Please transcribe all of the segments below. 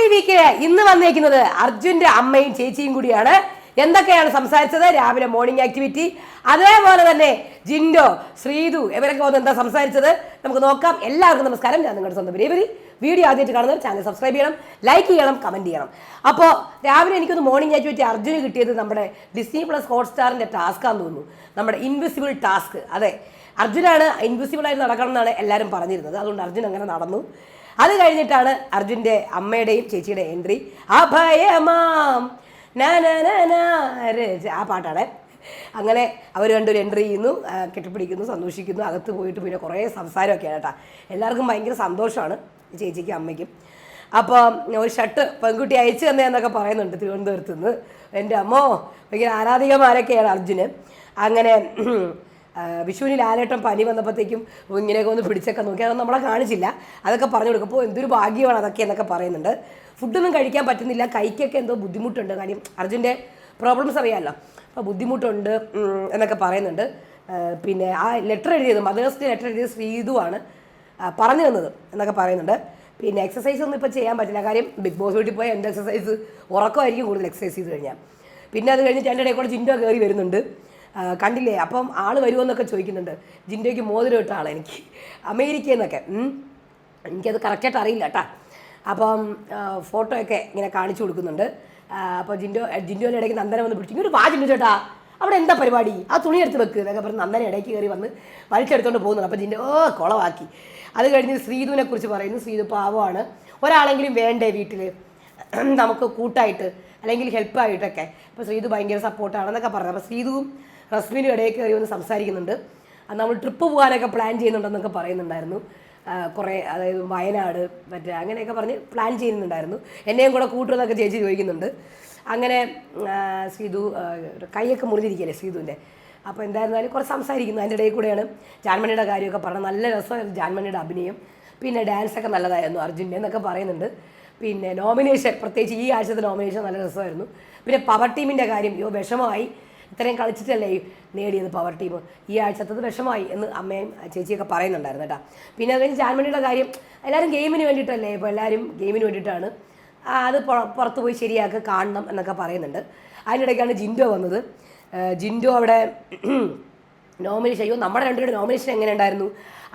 Family വീക്കിൽ ഇന്ന് വന്നേക്കുന്നത് അർജുന്റെ അമ്മയും ചേച്ചിയും കൂടിയാണ്. എന്തൊക്കെയാണ് സംസാരിച്ചത്? രാവിലെ മോർണിംഗ് ആക്ടിവിറ്റി അതേപോലെ തന്നെ ജിൻഡോ ശ്രീതു ഇവരൊക്കെ വന്ന് എന്താ സംസാരിച്ചത്? നമുക്ക് നോക്കാം. എല്ലാവർക്കും നമസ്കാരം. ഞാൻ നിങ്ങളുടെ സ്വന്തം പരിപരി വീഡിയോ ആദ്യമായിട്ട് കാണുന്നവർ ചാനൽ സബ്സ്ക്രൈബ് ചെയ്യണം ലൈക്ക് ചെയ്യണം കമന്റ് ചെയ്യണം. അപ്പോൾ രാവിലെ എനിക്കൊന്ന് മോർണിംഗ് ആക്ടിവിറ്റി അർജുന് കിട്ടിയത് നമ്മുടെ ഡിസ്നി പ്ലസ് ഹോട്ട്സ്റ്റാറിന്റെ ടാസ്ക് ആണെന്ന് തോന്നുന്നു. നമ്മുടെ ഇൻവിസിബിൾ ടാസ്ക് അതെ. അർജുനാണ് ഇൻവിസിബിൾ ആയിട്ട് നടക്കണം എന്നാണ് എല്ലാവരും പറഞ്ഞിരുന്നത്. അതുകൊണ്ട് അർജുൻ അങ്ങനെ നടന്നു. അത് കഴിഞ്ഞിട്ടാണ് അർജുന്റെ അമ്മയുടെയും ചേച്ചിയുടെ എൻട്രി അഭയമാം. ആ പാട്ടാണ്. അങ്ങനെ അവർ രണ്ടൊരു എൻട്രി ചെയ്യുന്നു കെട്ടിപ്പിടിക്കുന്നു സന്തോഷിക്കുന്നു അകത്ത് പോയിട്ട് പിന്നെ കുറേ സംസാരമൊക്കെയാണ് കേട്ടോ. എല്ലാവർക്കും ഭയങ്കര സന്തോഷമാണ് ചേച്ചിക്കും അമ്മയ്ക്കും. അപ്പോൾ ഒരു ഷർട്ട് പെൺകുട്ടി അയച്ചു തന്നെയെന്നൊക്കെ പറയുന്നുണ്ട് തിരുവനന്തപുരത്ത് നിന്ന് എന്റെ അമ്മോ ഭയങ്കര ആരാധികമാരൊക്കെയാണ് അർജുന്. അങ്ങനെ വിഷുവിന് ലാലേട്ടൻ പനി വന്നപ്പോഴത്തേക്കും ഇങ്ങനെയൊക്കെ ഒന്ന് പിടിച്ചൊക്കെ നോക്കി. അതൊന്നും നമ്മളെ കാണിച്ചില്ല. അതൊക്കെ പറഞ്ഞു കൊടുക്കും. അപ്പോൾ എന്തൊരു ഭാഗ്യമാണ് അതൊക്കെ എന്നൊക്കെ പറയുന്നുണ്ട്. ഫുഡൊന്നും കഴിക്കാൻ പറ്റുന്നില്ല. കൈക്കൊക്കെ എന്തോ ബുദ്ധിമുട്ടുണ്ട്. കാര്യം അർജുന്റെ പ്രോബ്ലംസ് അറിയാമല്ലോ അപ്പോൾ ബുദ്ധിമുട്ടുണ്ട് എന്നൊക്കെ പറയുന്നുണ്ട്. പിന്നെ ആ ലെറ്റർ എഴുതിയത് മദേഴ്സ് ഡേ ലെറ്റർ എഴുതിയത് ശ്രീതുവാണ് പറഞ്ഞു തന്നത് എന്നൊക്കെ പറയുന്നുണ്ട്. പിന്നെ എക്സസൈസ് ഒന്നും ഇപ്പോൾ ചെയ്യാൻ പറ്റില്ല. കാര്യം ബിഗ് ബോസ് വീട്ടിൽ പോയാൽ എന്ത് എക്സസൈസ് ഉറക്കമായിരിക്കും കൂടുതൽ എക്സസൈസ് ചെയ്ത് കഴിഞ്ഞാൽ. പിന്നെ അത് കഴിഞ്ഞിട്ട് എന്റെ ഇടയിൽ കൂടെ ചിൻഡോ കയറി വരുന്നുണ്ട്. കണ്ടില്ലേ? അപ്പം ആൾ വരുമോ എന്നൊക്കെ ചോദിക്കുന്നുണ്ട്. ജിൻഡോയ്ക്ക് മോതിരം ഇട്ട ആളാണ് എനിക്ക്. അമേരിക്കയിൽ നിന്നൊക്കെ എനിക്കത് കറക്റ്റായിട്ട് അറിയില്ല കേട്ടാ അപ്പം ഫോട്ടോയൊക്കെ ഇങ്ങനെ കാണിച്ചു കൊടുക്കുന്നുണ്ട്. അപ്പോൾ ജിൻഡോ ജിൻഡോയുടെ ഇടയ്ക്ക് നന്ദന വന്ന് പിടിച്ചു. ഒരു വാ ജിൻഡോ ചേട്ടാ. അവിടെ എന്താ പരിപാടി? ആ തുണി എടുത്ത് വെക്ക് എന്നൊക്കെ പറഞ്ഞ് നന്ദന ഇടയ്ക്ക് കയറി വന്ന് വലിച്ചെടുത്തോണ്ട് പോകുന്നുണ്ട്. അപ്പോൾ ജിൻഡോ ഓ കുളവാക്കി. അത് കഴിഞ്ഞ് ശ്രീധുവിനെ കുറിച്ച് പറയുന്നു. ശ്രീധു പാവമാണ്. ഒരാളെങ്കിലും വേണ്ടേ വീട്ടിൽ നമുക്ക് കൂട്ടായിട്ട് അല്ലെങ്കിൽ ഹെൽപ്പായിട്ടൊക്കെ അപ്പോൾ ശ്രീതു ഭയങ്കര സപ്പോർട്ടാണെന്നൊക്കെ പറഞ്ഞു. അപ്പോൾ ശ്രീതുവും റസ്മിനും ഇടയിൽ കയറി വന്ന് സംസാരിക്കുന്നുണ്ട്. നമ്മൾ ട്രിപ്പ് പോകാനൊക്കെ പ്ലാൻ ചെയ്യുന്നുണ്ടെന്നൊക്കെ പറയുന്നുണ്ടായിരുന്നു. കുറേ അതായത് വയനാട് മറ്റേ അങ്ങനെയൊക്കെ പറഞ്ഞ് പ്ലാൻ ചെയ്യുന്നുണ്ടായിരുന്നു. എന്നെയും കൂടെ കൂട്ടുമെന്നൊക്കെ ചേച്ചി ചോദിക്കുന്നുണ്ട്. അങ്ങനെ സീതു കൈയൊക്കെ മുറിഞ്ഞിരിക്കുകയല്ലേ സീതുവിന്റെ? അപ്പോൾ എന്തായിരുന്നാലും കുറച്ച് സംസാരിക്കുന്നു. അതിന്റെ ഇടയിൽ കൂടെയാണ് ജാൻമണിയുടെ കാര്യമൊക്കെ പറഞ്ഞത്. നല്ല രസമായിരുന്നു ജാൻമണിയുടെ അഭിനയം. പിന്നെ ഡാൻസൊക്കെ നല്ലതായിരുന്നു അർജുന്റെ എന്നൊക്കെ പറയുന്നുണ്ട്. പിന്നെ നോമിനേഷൻ പ്രത്യേകിച്ച് ഈ ആഴ്ചത്തെ നോമിനേഷൻ നല്ല രസമായിരുന്നു. പിന്നെ പവർ ടീമിന്റെ കാര്യം യോ വിഷമമായി. ഇത്രയും കളിച്ചിട്ടല്ലേ നേടിയത് പവർ ടീം ഈ ആഴ്ചത്തത് വിഷമമായി എന്ന് അമ്മയും ചേച്ചിയൊക്കെ പറയുന്നുണ്ടായിരുന്നു കേട്ടോ. പിന്നെ അതുകഴിഞ്ഞ് ജാൻമണിയുടെ കാര്യം എല്ലാവരും ഗെയിമിന് വേണ്ടിയിട്ടല്ലേ? ഇപ്പോൾ എല്ലാവരും ഗെയിമിന് വേണ്ടിയിട്ടാണ്. അത് പുറ- പുറത്ത് പോയി ശരിയാക്കി കാണണം എന്നൊക്കെ പറയുന്നുണ്ട്. അതിനിടയ്ക്കാണ് ജിൻഡോ വന്നത്. ജിൻഡോ അവിടെ നോമിനേഷൻ അയ്യോ നമ്മുടെ രണ്ടുപേരുടെ നോമിനേഷൻ എങ്ങനെ ഉണ്ടായിരുന്നു?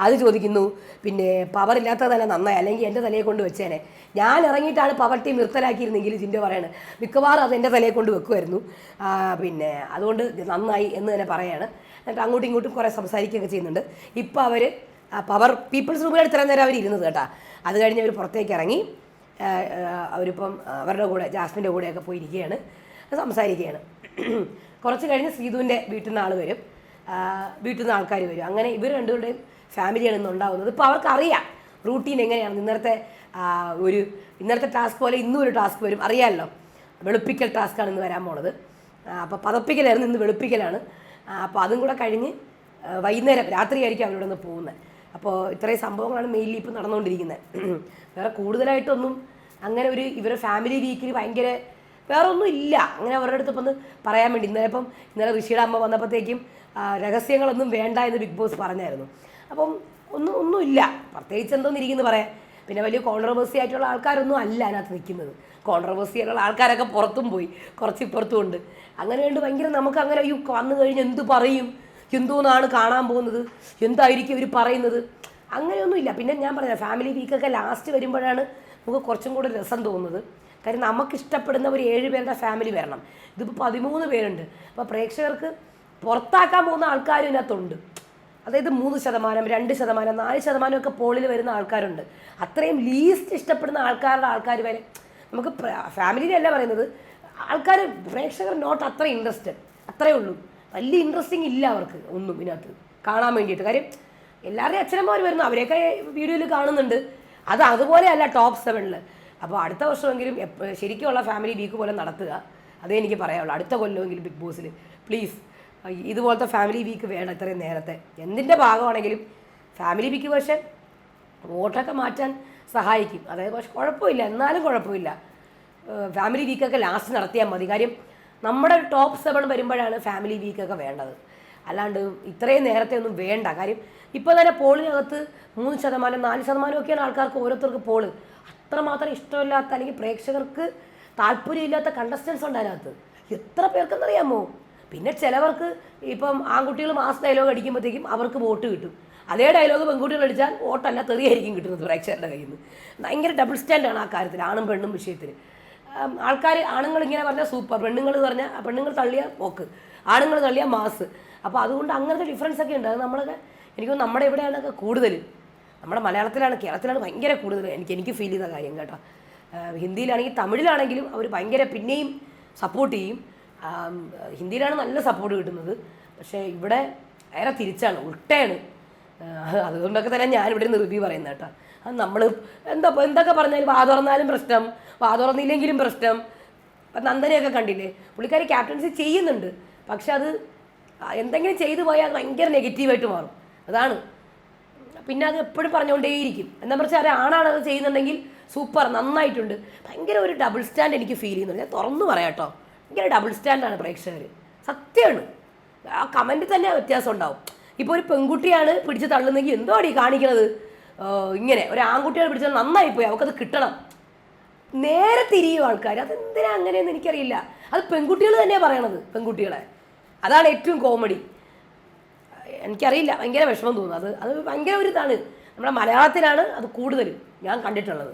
അത് ചോദിക്കുന്നു. പിന്നെ പവർ ഇല്ലാത്ത തന്നെ നന്നായി. അല്ലെങ്കിൽ എന്റെ തലയെ കൊണ്ട് വെച്ചേനെ. ഞാൻ ഇറങ്ങിയിട്ടാണ് പവർ ടീം നിർത്തലാക്കിയിരുന്നെങ്കിൽ ജിന്റെ പറയാണ്. മിക്കവാറും അത് എന്റെ തലയെ കൊണ്ട് വെക്കുമായിരുന്നു. പിന്നെ അതുകൊണ്ട് നന്നായി എന്ന് തന്നെ പറയാണ്. എന്നിട്ട് അങ്ങോട്ടും ഇങ്ങോട്ടും കുറേ സംസാരിക്കുകയൊക്കെ ചെയ്യുന്നുണ്ട്. ഇപ്പോൾ അവർ പവർ പീപ്പിൾസ് റൂമിലാണ് ഇത്രയും നേരം അവർ ഇരുന്നത് കേട്ടാ. അത് കഴിഞ്ഞ് അവർ പുറത്തേക്ക് ഇറങ്ങി അവരിപ്പം അവരുടെ കൂടെ ജാസ്മിന്റെ കൂടെയൊക്കെ പോയിരിക്കുകയാണ്. സംസാരിക്കുകയാണ്. കുറച്ച് കഴിഞ്ഞ് ശ്രീധുവിന്റെ വീട്ടിൽ നിന്ന് ആൾ വരും. വീട്ടിൽ നിന്ന് ആൾക്കാർ വരും. അങ്ങനെ ഇവർ രണ്ടുപേരുടെയും ഫാമിലിയാണ് ഇന്ന് ഉണ്ടാകുന്നത്. ഇപ്പോൾ അവർക്കറിയാം റൂട്ടീൻ എങ്ങനെയാണ്. ഇന്നത്തെ ഒരു ഇന്നത്തെ ടാസ്ക് പോലെ ഇന്നും ഒരു ടാസ്ക് വരും. അറിയാമല്ലോ. വെളുപ്പിക്കൽ ടാസ്ക്കാണ് ഇന്ന് വരാൻ പോണത്. അപ്പോൾ പതപ്പിക്കലായിരുന്നു ഇന്ന് വെളുപ്പിക്കലാണ്. അപ്പോൾ അതും കൂടെ കഴിഞ്ഞ് വൈകുന്നേരം രാത്രിയായിരിക്കും അവരോട് ഒന്ന് പോകുന്നത്. അപ്പോൾ ഇത്രയും സംഭവങ്ങളാണ് മെയിൻലി ഇപ്പോൾ നടന്നുകൊണ്ടിരിക്കുന്നത്. വേറെ കൂടുതലായിട്ടൊന്നും അങ്ങനെ ഒരു ഇവരുടെ ഫാമിലി വീക്കിൽ ഭയങ്കര വേറെ ഒന്നും ഇല്ല. അങ്ങനെ അവരുടെ അടുത്ത് ഒന്ന് പറയാൻ വേണ്ടി. ഇന്നലെ ഇപ്പം ഇന്നലെ ഋഷിയുടെ അമ്മ വന്നപ്പോഴത്തേക്കും രഹസ്യങ്ങളൊന്നും വേണ്ട എന്ന് ബിഗ് ബോസ് പറഞ്ഞായിരുന്നു. അപ്പം ഒന്നും ഒന്നുമില്ല പ്രത്യേകിച്ച് എന്തോന്ന് ഇരിക്കുന്നു പറയാം പിന്നെ വലിയ കോൺട്രവേഴ്സി ആയിട്ടുള്ള ആൾക്കാരൊന്നും അല്ല അതിനകത്ത് നിൽക്കുന്നത്. കോൺട്രവേഴ്സി ആയിട്ടുള്ള ആൾക്കാരൊക്കെ പുറത്തും പോയി. കുറച്ച് ഇപ്പുറത്തും ഉണ്ട്. അങ്ങനെ കണ്ട് ഭയങ്കര നമുക്ക് അങ്ങനെ അയ്യോ വന്നു കഴിഞ്ഞ് എന്ത് പറയും? എന്തോന്നാണ് കാണാൻ പോകുന്നത്? എന്തായിരിക്കും ഇവർ പറയുന്നത്? അങ്ങനെയൊന്നുമില്ല പിന്നെ ഞാൻ പറഞ്ഞ ഫാമിലി വീക്കൊക്കെ ലാസ്റ്റ് വരുമ്പോഴാണ് നമുക്ക് കുറച്ചും കൂടെ രസം തോന്നുന്നത്. കാര്യം നമുക്ക് ഇഷ്ടപ്പെടുന്ന ഒരു ഏഴ് പേരുടെ ഫാമിലി വരണം. ഇതിപ്പോൾ പതിമൂന്ന് പേരുണ്ട്. അപ്പോൾ പ്രേക്ഷകർക്ക് പുറത്താക്കാൻ പോകുന്ന ആൾക്കാരും ഇതിനകത്തുണ്ട്. അതായത് മൂന്ന് ശതമാനം രണ്ട് ശതമാനം നാല് ശതമാനം ഒക്കെ പോളിൽ വരുന്ന ആൾക്കാരുണ്ട്. അത്രയും ലീസ്റ്റ് ഇഷ്ടപ്പെടുന്ന ആൾക്കാരുടെ ആൾക്കാർ വരെ നമുക്ക് ഫാമിലിയിലല്ല പറയുന്നത്. ആൾക്കാർ പ്രേക്ഷകർ നോട്ട് അത്ര ഇൻട്രസ്റ്റഡ് അത്രേ ഉള്ളൂ. വലിയ ഇൻട്രസ്റ്റിംഗ് ഇല്ല അവർക്ക് ഒന്നും ഇതിനകത്ത്. കാണാൻ വേണ്ടിയിട്ട്. കാര്യം എല്ലാവരുടെയും അച്ഛനമ്മമാർ വരുന്നു. അവരെയൊക്കെ വീഡിയോയിൽ കാണുന്നുണ്ട്. അത് അതുപോലെയല്ല ടോപ്പ് സെവനിൽ അപ്പോൾ അടുത്ത വർഷമെങ്കിലും ശരിക്കുമുള്ള ഫാമിലി വീക്ക് പോലെ നടത്തുക. അതേ എനിക്ക് പറയാനുള്ളൂ അടുത്ത കൊല്ലമെങ്കിലും ബിഗ് ബോസിൽ പ്ലീസ് ഇതുപോലത്തെ ഫാമിലി വീക്ക് വേണം ഇത്രയും നേരത്തെ. എന്തിന്റെ ഭാഗമാണെങ്കിലും ഫാമിലി വീക്ക് പക്ഷേ വോട്ടൊക്കെ മാറ്റാൻ സഹായിക്കും. അതായത് പക്ഷെ കുഴപ്പമില്ല. എന്നാലും കുഴപ്പമില്ല. ഫാമിലി വീക്കൊക്കെ ലാസ്റ്റ് നടത്തിയാൽ മതി. കാര്യം നമ്മുടെ ടോപ്പ് സെവൻ വരുമ്പോഴാണ് ഫാമിലി വീക്കൊക്കെ വേണ്ടത്. അല്ലാണ്ട് ഇത്രയും നേരത്തെ ഒന്നും വേണ്ട. കാര്യം ഇപ്പോൾ തന്നെ പോളിനകത്ത് മൂന്ന് ശതമാനം നാല് ശതമാനം ഒക്കെയാണ് ആൾക്കാർക്ക് ഓരോരുത്തർക്ക് പോൾ അത്രമാത്രം ഇഷ്ടമില്ലാത്ത അല്ലെങ്കിൽ പ്രേക്ഷകർക്ക് താല്പര്യമില്ലാത്ത കണ്ടസ്റ്റൻസ് ഉണ്ട് അതിനകത്ത്. എത്ര പേർക്കെന്നറിയാമോ? പിന്നെ ചിലവർക്ക് ഇപ്പം ആൺകുട്ടികൾ മാസ് ഡയലോഗ് അടിക്കുമ്പോഴത്തേക്കും അവർക്ക് വോട്ട് കിട്ടും. അതേ ഡയലോഗ് പെൺകുട്ടികൾ അടിച്ചാൽ വോട്ടല്ല തെറിയായിരിക്കും കിട്ടുന്നത് പ്രേക്ഷകരുടെ കയ്യിൽ നിന്ന്. ഭയങ്കര ഡബിൾ സ്റ്റാൻഡാണ് ആ കാര്യത്തിൽ ആണും പെണ്ണും വിഷയത്തിൽ. ആൾക്കാർ ആണുങ്ങൾ ഇങ്ങനെ പറഞ്ഞാൽ സൂപ്പർ പെണ്ണുങ്ങൾ പറഞ്ഞാൽ പെണ്ണുങ്ങൾ തള്ളിയ പോക്ക് ആണുങ്ങൾ തള്ളിയ മാസ് അപ്പോൾ അതുകൊണ്ട് അങ്ങനത്തെ ഡിഫറൻസ് ഒക്കെ ഉണ്ട്. അത് നമ്മളൊക്കെ എനിക്കൊന്നും നമ്മുടെ ഇവിടെയാണൊക്കെ കൂടുതൽ നമ്മുടെ മലയാളത്തിലാണ് കേരളത്തിലാണ് ഭയങ്കര കൂടുതൽ എനിക്ക് എനിക്ക് ഫീൽ ചെയ്ത കാര്യം കേട്ടോ. ഹിന്ദിയിലാണെങ്കിൽ തമിഴിലാണെങ്കിലും അവർ ഭയങ്കര പിന്നെയും സപ്പോർട്ട് ചെയ്യും. ഹിന്ദിയിലാണ് നല്ല സപ്പോർട്ട് കിട്ടുന്നത്. പക്ഷേ ഇവിടെ നേരെ തിരിച്ചാണ് ഉൾട്ടയാണ്. അതുകൊണ്ടൊക്കെ തന്നെ ഞാൻ ഇവിടെ നിന്ന് റിവ്യൂ പറയുന്നത് കേട്ടോ. അത് നമ്മൾ എന്താ എന്തൊക്കെ പറഞ്ഞാലും വാ തുറന്നാലും പ്രശ്നം വാ തുറന്നില്ലെങ്കിലും പ്രശ്നം. ഇപ്പം നന്ദനെയൊക്കെ കണ്ടില്ലേ? പുള്ളിക്കാരി ക്യാപ്റ്റൻസി ചെയ്യുന്നുണ്ട്. പക്ഷെ അത് എന്തെങ്കിലും ചെയ്തു പോയാൽ ഭയങ്കര നെഗറ്റീവായിട്ട് മാറും. അതാണ് പിന്നെ അത് എപ്പോഴും പറഞ്ഞുകൊണ്ടേയിരിക്കും. എന്താ പറഞ്ഞാൽ ആണാണ് അത് ചെയ്യുന്നുണ്ടെങ്കിൽ സൂപ്പർ നന്നായിട്ടുണ്ട്. ഭയങ്കര ഒരു ഡബിൾ സ്റ്റാൻഡ് എനിക്ക് ഫീൽ ചെയ്യുന്നുണ്ട്. ഞാൻ തുറന്നു പറയാം കേട്ടോ. ഭയങ്കര ഡബിൾ സ്റ്റാൻഡാണ് പ്രേക്ഷകർ സത്യമാണ് ആ കമന്റ് തന്നെ വ്യത്യാസം ഉണ്ടാവും. ഇപ്പോൾ ഒരു പെൺകുട്ടിയാണ് പിടിച്ച് തള്ളുന്നെങ്കിൽ എന്തോ അടി കാണിക്കണത്? ഇങ്ങനെ ഒരു ആൺകുട്ടിയാണ് പിടിച്ചത് നന്നായി പോയി അവൾക്കത് കിട്ടണം. നേരെ തിരിയും ആൾക്കാർ അതെന്തിനാ അങ്ങനെയെന്ന് എനിക്കറിയില്ല. അത് പെൺകുട്ടികൾ തന്നെയാണ് പറയണത് പെൺകുട്ടികളെ. അതാണ് ഏറ്റവും കോമഡി എനിക്കറിയില്ല. ഭയങ്കര വിഷമം തോന്നുന്നു. അത് അത് ഭയങ്കര ഒരു ഇതാണ്. നമ്മുടെ മലയാളത്തിലാണ് അത് കൂടുതലും ഞാൻ കണ്ടിട്ടുള്ളത്.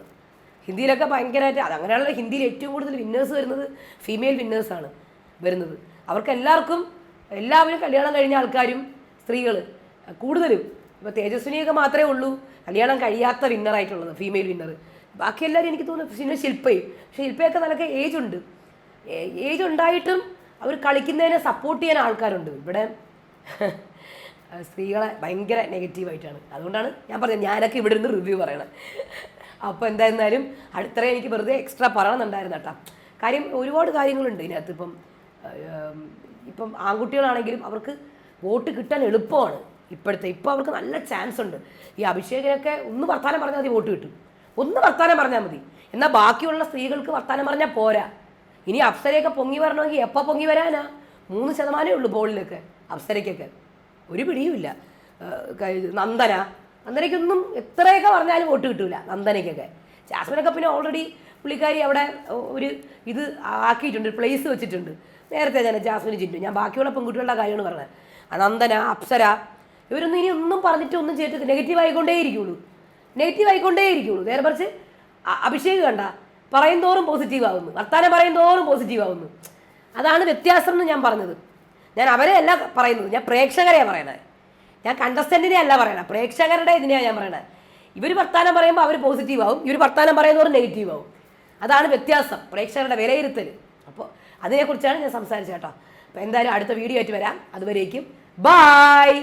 ഹിന്ദിയിലൊക്കെ ഭയങ്കരമായിട്ട് അത് അങ്ങനെയുള്ള ഹിന്ദിയിൽ ഏറ്റവും കൂടുതൽ വിന്നേഴ്സ് വരുന്നത് ഫീമെയിൽ വിന്നേഴ്സാണ് വരുന്നത്. അവർക്ക് എല്ലാവർക്കും എല്ലാവരും കല്യാണം കഴിഞ്ഞ ആൾക്കാരും സ്ത്രീകൾ കൂടുതലും. ഇപ്പോൾ തേജസ്വിനിയൊക്കെ മാത്രമേ ഉള്ളൂ. കല്യാണം കഴിയാത്ത വിന്നറായിട്ടുള്ളത് ഫീമെയിൽ വിന്നർ ബാക്കി എല്ലാവരും എനിക്ക് തോന്നുന്നു പിന്നെ ശില്പയും. പക്ഷേ ശില്പയൊക്കെ നല്ല ഏജ് ഉണ്ട്. ഏജ് ഉണ്ടായിട്ടും അവർ കളിക്കുന്നതിനെ സപ്പോർട്ട് ചെയ്യാൻ ആൾക്കാരുണ്ട്. ഇവിടെ സ്ത്രീകളെ ഭയങ്കര നെഗറ്റീവായിട്ടാണ് അതുകൊണ്ടാണ് ഞാൻ പറഞ്ഞത് ഞാനൊക്കെ ഇവിടെ നിന്ന് റിവ്യൂ പറയണം. അപ്പോൾ എന്തായിരുന്നാലും അടുത്തറേ എനിക്ക് വെറുതെ എക്സ്ട്രാ പറയണമെന്നുണ്ടായിരുന്നു കേട്ടോ. കാര്യം ഒരുപാട് കാര്യങ്ങളുണ്ട് ഇതിനകത്ത്. ഇപ്പം ഇപ്പം ആൺകുട്ടികളാണെങ്കിലും അവർക്ക് വോട്ട് കിട്ടാൻ എളുപ്പമാണ്. ഇപ്പോഴത്തെ ഇപ്പോൾ അവർക്ക് നല്ല ചാൻസ് ഉണ്ട്. ഈ അഭിഷേകിനൊക്കെ ഒന്ന് വർത്താനം പറഞ്ഞാൽ മതി വോട്ട് കിട്ടും. ഒന്ന് വർത്താനം പറഞ്ഞാൽ മതി. എന്നാൽ ബാക്കിയുള്ള സ്ത്രീകൾക്ക് വർത്താനം പറഞ്ഞാൽ പോരാ. ഇനി അപ്സരയൊക്കെ പൊങ്ങി വരണമെങ്കിൽ എപ്പോൾ പൊങ്ങി വരാനാ? മൂന്ന് ശതമാനമേ ഉള്ളൂ ബോളിലൊക്കെ അപ്സരയ്ക്കൊക്കെ. ഒരു പിടിയുമില്ല. നന്ദന. നന്ദനയ്ക്കൊന്നും എത്രയൊക്കെ പറഞ്ഞാലും വോട്ട് കിട്ടില്ല നന്ദനയ്ക്കൊക്കെ. ജാസ്മിനൊക്കെ പിന്നെ ഓൾറെഡി പുള്ളിക്കാരി അവിടെ ഒരു ഇത് ആക്കിയിട്ടുണ്ട് പ്ലേസ് വെച്ചിട്ടുണ്ട്. നേരത്തെ ഞാൻ ജാസ്മിന് ചിന്തു ഞാൻ ബാക്കിയുള്ള പെൺകുട്ടികളുടെ കാര്യമാണ് പറഞ്ഞത്. നന്ദന അപ്സര ഇവരൊന്നും ഇനി ഒന്നും പറഞ്ഞിട്ട് ഒന്നും ചെയ്തിട്ട് നെഗറ്റീവ് ആയിക്കൊണ്ടേയിരിക്കുള്ളൂ. നെഗറ്റീവ് ആയിക്കൊണ്ടേയിരിക്കുള്ളൂ. നേരെ മറിച്ച് അഭിഷേക് കണ്ട പറയും തോറും പോസിറ്റീവ് ആവുന്നു. വർത്താനം പറയും തോറും പോസിറ്റീവ് ആവുന്നു. അതാണ് വ്യത്യാസം എന്ന് ഞാൻ പറഞ്ഞത്. ഞാൻ അവരെ അല്ല പറയുന്നത്. ഞാൻ പ്രേക്ഷകരെയാണ് പറയുന്നത്. ഞാൻ കണ്ടസ്റ്റന്റിനെ അല്ല പറയണത് പ്രേക്ഷകരുടെ ഇതിനെയാണ് ഞാൻ പറയണത് ഇവർ വർത്താനം പറയുമ്പോൾ അവർ പോസിറ്റീവ് ആവും. ഇവർ വർത്താനം പറയുന്നവർ നെഗറ്റീവ് ആവും. അതാണ് വ്യത്യാസം. പ്രേക്ഷകരുടെ വിലയിരുത്തൽ. അപ്പോൾ അതിനെക്കുറിച്ചാണ് ഞാൻ സംസാരിച്ചത് കേട്ടോ. അപ്പോൾ എന്തായാലും അടുത്ത വീഡിയോ ആയിട്ട് വരാം. അതുവരേക്കും. ബായ്